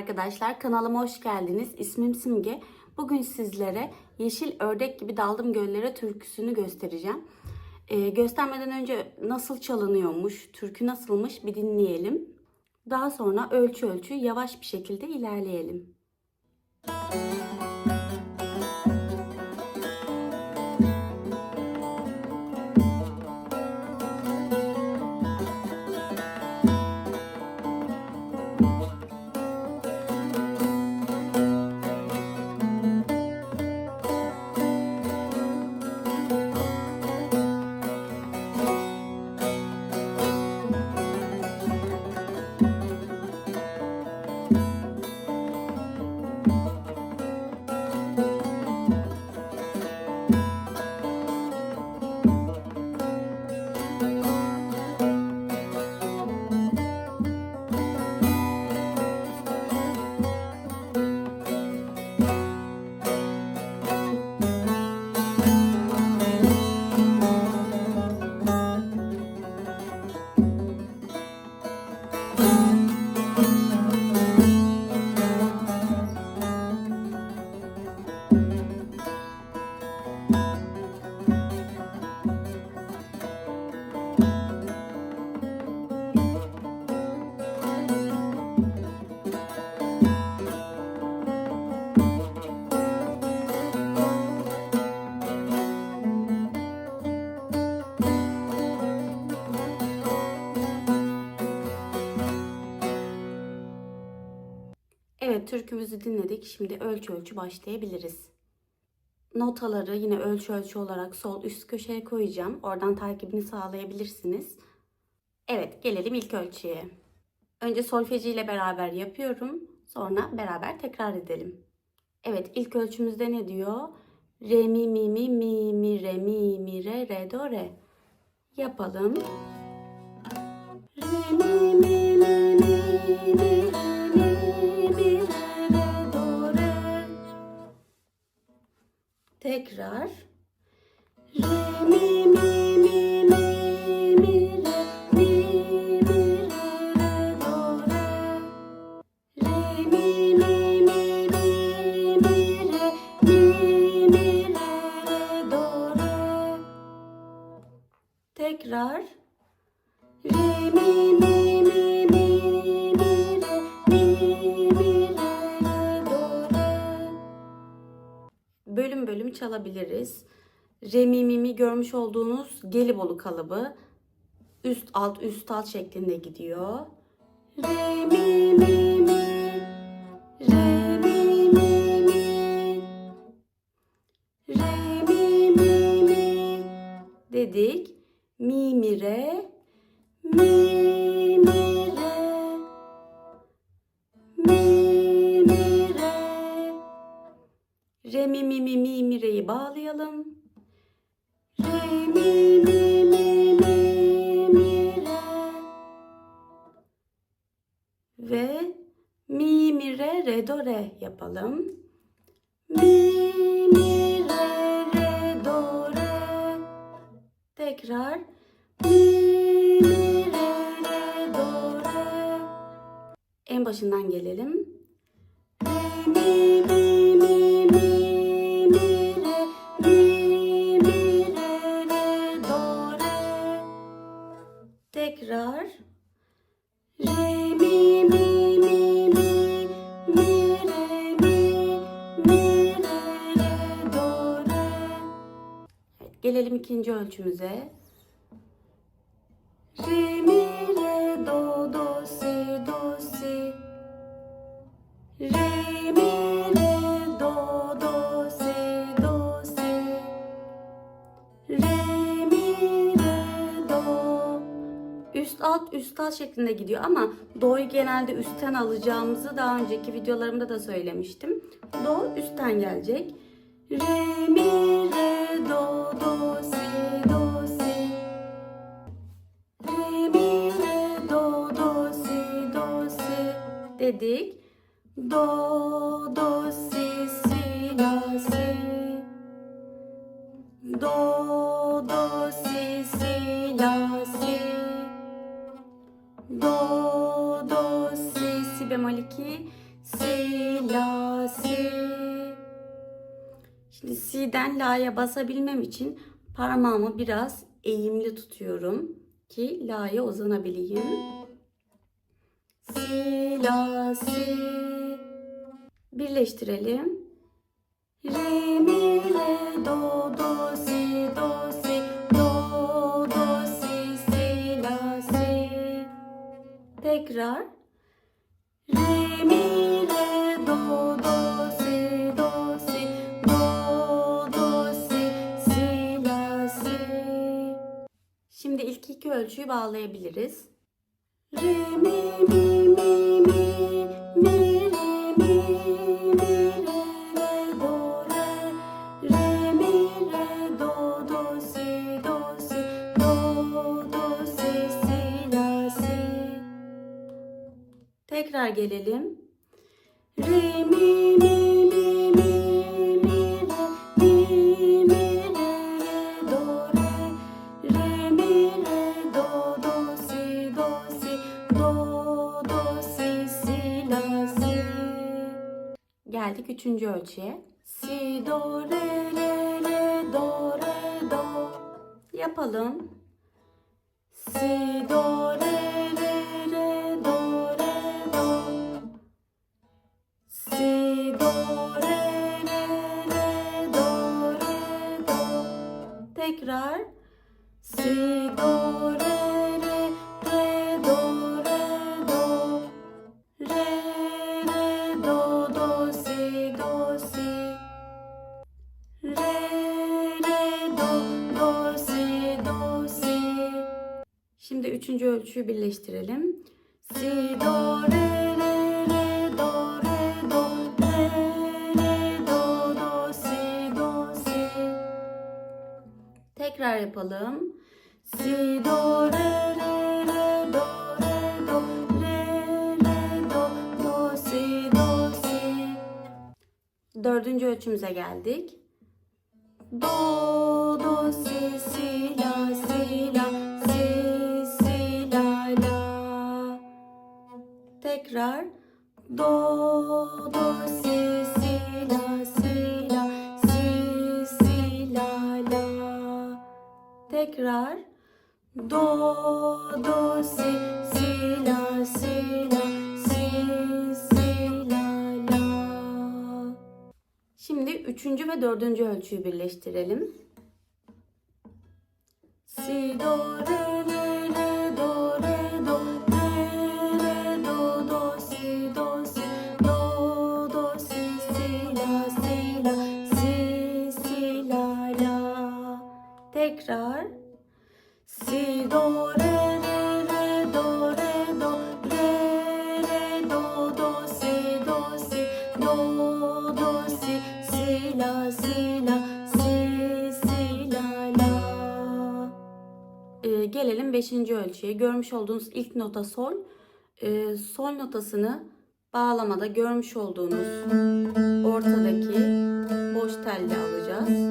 arkadaşlar. Kanalıma hoş geldiniz. İsmim Simge. Bugün sizlere Yeşil Ördek Gibi Daldım Göllere türküsünü göstereceğim. Ee, göstermeden önce nasıl çalınıyormuş, türkü nasılmış bir dinleyelim. Daha sonra ölçü ölçü yavaş bir şekilde ilerleyelim. Evet türkümüzü dinledik. Şimdi ölçü ölçü başlayabiliriz. Notaları yine ölçü ölçü olarak sol üst köşeye koyacağım. Oradan takibini sağlayabilirsiniz. Evet gelelim ilk ölçüye. Önce solfeji ile beraber yapıyorum. Sonra beraber tekrar edelim. Evet ilk ölçümüzde ne diyor? Re mi mi mi mi mi re mi mi re re do re. Yapalım. Re mi mi mi mi mi Tekrar. Re mi mi çalabiliriz. Re mi mi mi görmüş olduğunuz Gelibolu kalıbı üst alt üst alt şeklinde gidiyor. Re mi mi mi Re mi mi mi Re mi mi mi dedik. Mi mi re mi Re mi mi mi mi mi re'yi bağlayalım. Re mi mi mi mi mi re ve mi mi re re do re yapalım. Mi mi re re do re tekrar mi mi re re do re en başından gelelim. Re mi mi mi tekrar Re mi mi mi mi mi re mi mi re re do re. Evet, gelelim ikinci ölçümüze. Alt üst alt şeklinde gidiyor ama do'yu genelde üstten alacağımızı daha önceki videolarımda da söylemiştim. Do üstten gelecek. Re mi re do do si do si. Re mi re do do si do si dedik. Do do si si la si. Do do, do, si, si bemol 2, si, la, si. Şimdi si'den la'ya basabilmem için parmağımı biraz eğimli tutuyorum ki la'ya uzanabileyim. Si, la, si. Birleştirelim. Re, mi, re, do, do, si. Tekrar. Re, mi, re, do, do, si, do, si, do, do, si, si, la, si. Şimdi ilk iki ölçüyü bağlayabiliriz. Re, mi, mi, mi, mi, mi, Tekrar gelelim. Re, mi, mi, mi, mi, mi, re, mi, mi, re, re, do, re. Re, mi, re, do, do, si, do, si, do, do, si, si, la, si. Geldik üçüncü ölçüye. Si, do, re, re, re, do, re, do. Yapalım. Si, do, re, Tekrar. Si, do, re, re, re, do, re, do. Re, re, do, do, si, do, si. Re, re, do, do, si, do, si. Şimdi üçüncü ölçüyü birleştirelim. Si, do, re, yapalım. Si, do, re, re, re, do, re, do, re, re, do, do, si, do, si. Dördüncü ölçümüze geldik. Do, dördüncü ölçüyü birleştirelim. Si, do, re, 5. ölçüye. Görmüş olduğunuz ilk nota sol. Ee, sol notasını bağlamada görmüş olduğunuz ortadaki boş telle alacağız.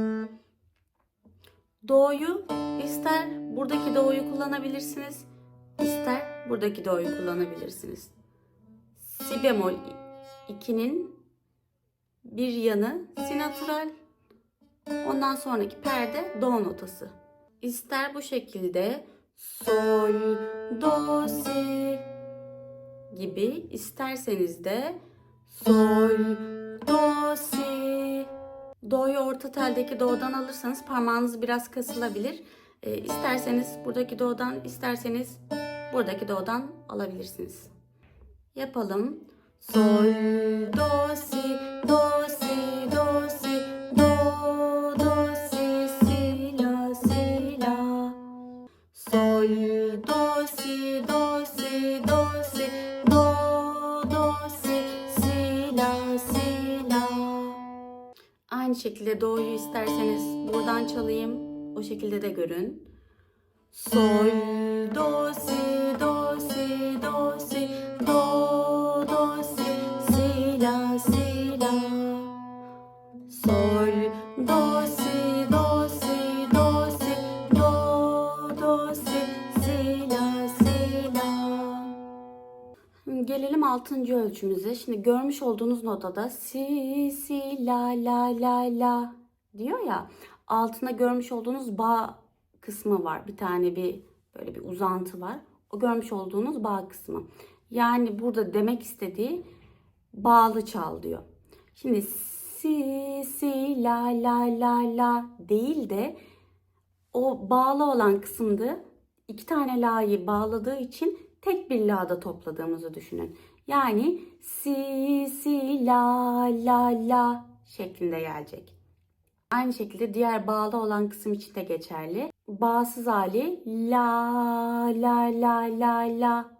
Do'yu ister buradaki do'yu kullanabilirsiniz, ister buradaki do'yu kullanabilirsiniz. Si bemol 2'nin bir yanı si natural, ondan sonraki perde do notası. İster bu şekilde sol, do, si gibi isterseniz de sol, do, si. Do'yu orta teldeki do'dan alırsanız parmağınız biraz kasılabilir. Ee, isterseniz buradaki do'dan, isterseniz buradaki do'dan alabilirsiniz. Yapalım. Sol, do, si, do, si, Aynı şekilde do'yu isterseniz buradan çalayım. O şekilde de görün. Sol, do, si, do, altıncı ölçümüze. Şimdi görmüş olduğunuz notada si, si, la, la, la, la diyor ya altında görmüş olduğunuz bağ kısmı var. Bir tane bir böyle bir uzantı var. O görmüş olduğunuz bağ kısmı. Yani burada demek istediği bağlı çal diyor. Şimdi si si la la la la değil de o bağlı olan kısımda iki tane la'yı bağladığı için tek bir la'da topladığımızı düşünün. Yani si si la la la şeklinde gelecek. Aynı şekilde diğer bağlı olan kısım için de geçerli. Bağsız hali la la la la la.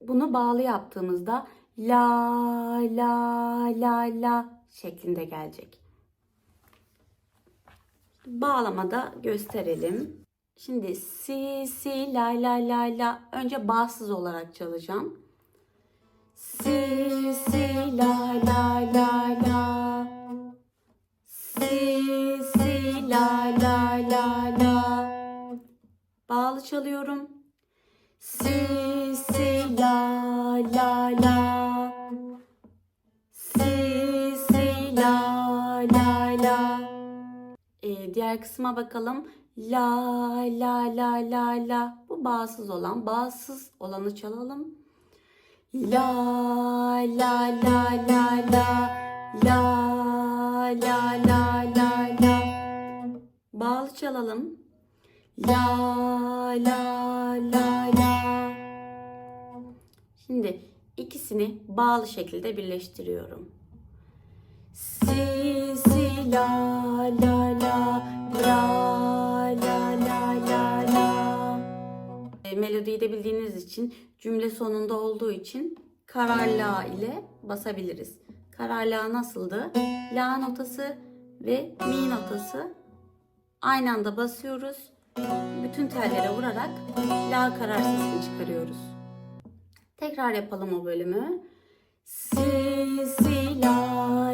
Bunu bağlı yaptığımızda la la la la şeklinde gelecek. Bağlamada gösterelim. Şimdi si si la la la la önce bağsız olarak çalacağım. Si si la la la la Si si la la la la Bağlı çalıyorum. Si si la la la Si si la la la Ee, Diğer kısma bakalım. La la la la la Bu bağsız olan. Bağsız olanı çalalım. La la la la la La la la la la Bağlı çalalım. La la la la Şimdi ikisini bağlı şekilde birleştiriyorum. Si si la la la la la la la E, Melodiyi de bildiğiniz için cümle sonunda olduğu için karar la ile basabiliriz. Karar la nasıldı? La notası ve mi notası aynı anda basıyoruz. Bütün tellere vurarak la karar sesini çıkarıyoruz. Tekrar yapalım o bölümü. Si si la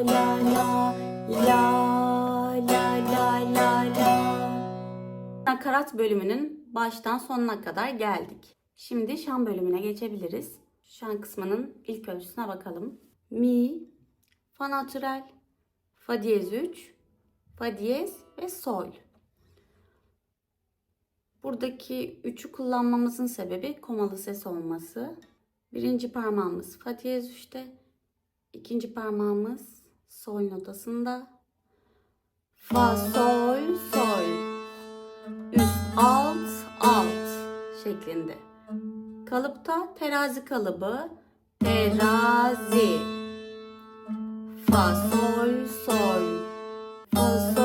la la la la la la la. Nakarat bölümünün baştan sonuna kadar geldik. Şimdi şan bölümüne geçebiliriz. Şan kısmının ilk ölçüsüne bakalım. Mi, fa natürel, fa diyez 3, fa diyez ve sol. Buradaki üçü kullanmamızın sebebi komalı ses olması. Birinci parmağımız fa diyez 3'te, ikinci parmağımız sol notasında. Fa, sol, sol. Üst, alt, alt şeklinde. Kalıpta terazi kalıbı. Terazi. Fa, sol, sol. Fa, sol,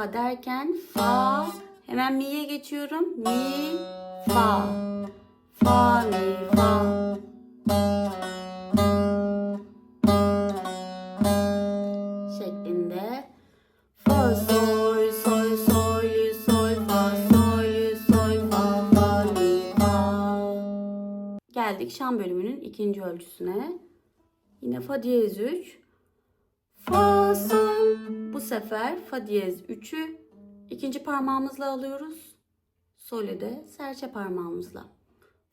Derken fa hemen mi'ye geçiyorum. Mi fa. Fa mi fa. Şeklinde. Fa sol sol sol sol fa sol sol fa fa mi fa. Geldik şan bölümünün ikinci ölçüsüne. Yine fa diyez 3. Sol. Bu sefer fa diyez 3'ü ikinci parmağımızla alıyoruz. Solü de serçe parmağımızla.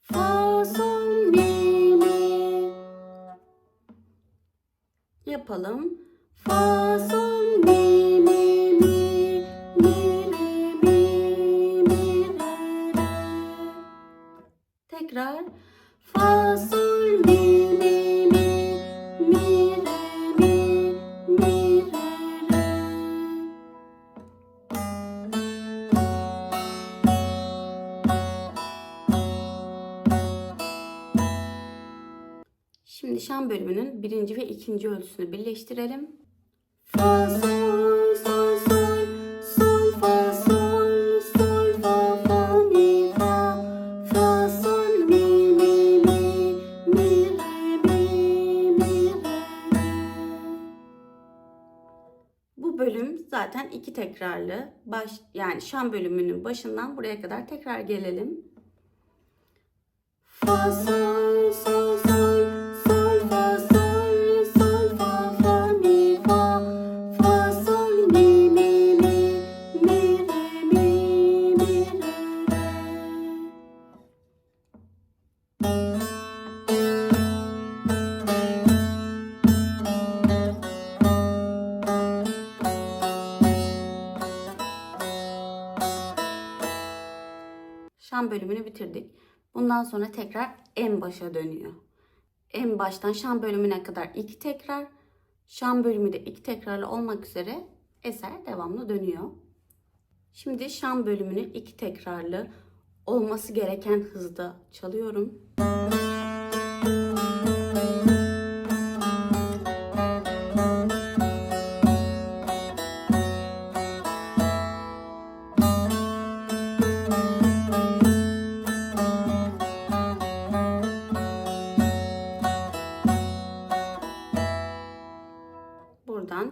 Fa sol mi mi. Yapalım. Fa sol mi. Tekrar. Fa sol mi Bölümünün birinci ve ikinci ölçüsünü birleştirelim. Fa sol sol sol sol fa sol sol fa fa mi fa fa sol mi mi mi mi re mi mi. Bu bölüm zaten iki tekrarlı baş yani şan bölümünün başından buraya kadar tekrar gelelim. Fa sol sol sol Şan bölümünü bitirdik. Bundan sonra tekrar en başa dönüyor. En baştan şan bölümüne kadar iki tekrar, şan bölümü de iki tekrarlı olmak üzere eser devamlı dönüyor. Şimdi şan bölümünü iki tekrarlı olması gereken hızda çalıyorum. Buradan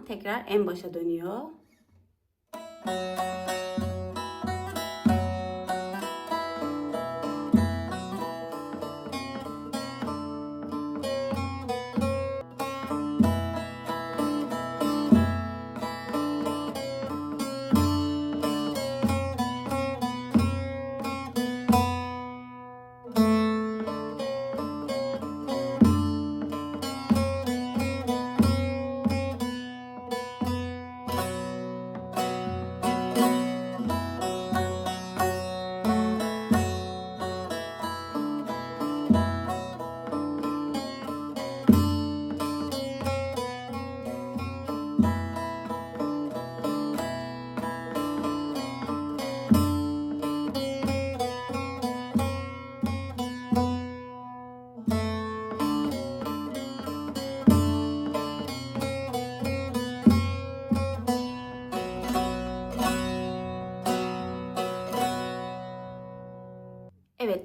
tekrar en başa dönüyor.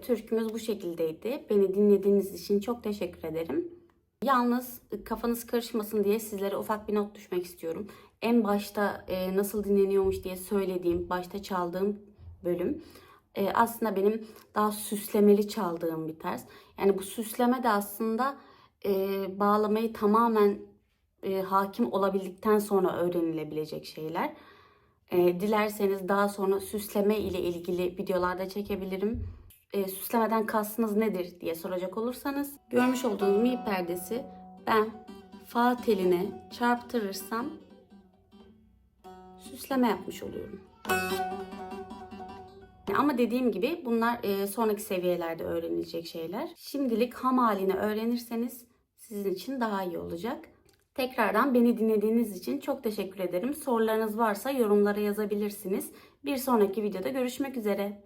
Türkümüz bu şekildeydi. Beni dinlediğiniz için çok teşekkür ederim. Yalnız kafanız karışmasın diye sizlere ufak bir not düşmek istiyorum. En başta e, nasıl dinleniyormuş diye söylediğim, başta çaldığım bölüm e, aslında benim daha süslemeli çaldığım bir tarz. Yani bu süsleme de aslında e, bağlamayı tamamen e, hakim olabildikten sonra öğrenilebilecek şeyler. E, dilerseniz daha sonra süsleme ile ilgili videolarda çekebilirim. E, süslemeden kastınız nedir diye soracak olursanız görmüş olduğunuz mi perdesi ben fa teline çarptırırsam süsleme yapmış oluyorum. Ama dediğim gibi bunlar e, sonraki seviyelerde öğrenilecek şeyler. Şimdilik ham halini öğrenirseniz sizin için daha iyi olacak. Tekrardan beni dinlediğiniz için çok teşekkür ederim. Sorularınız varsa yorumlara yazabilirsiniz. Bir sonraki videoda görüşmek üzere.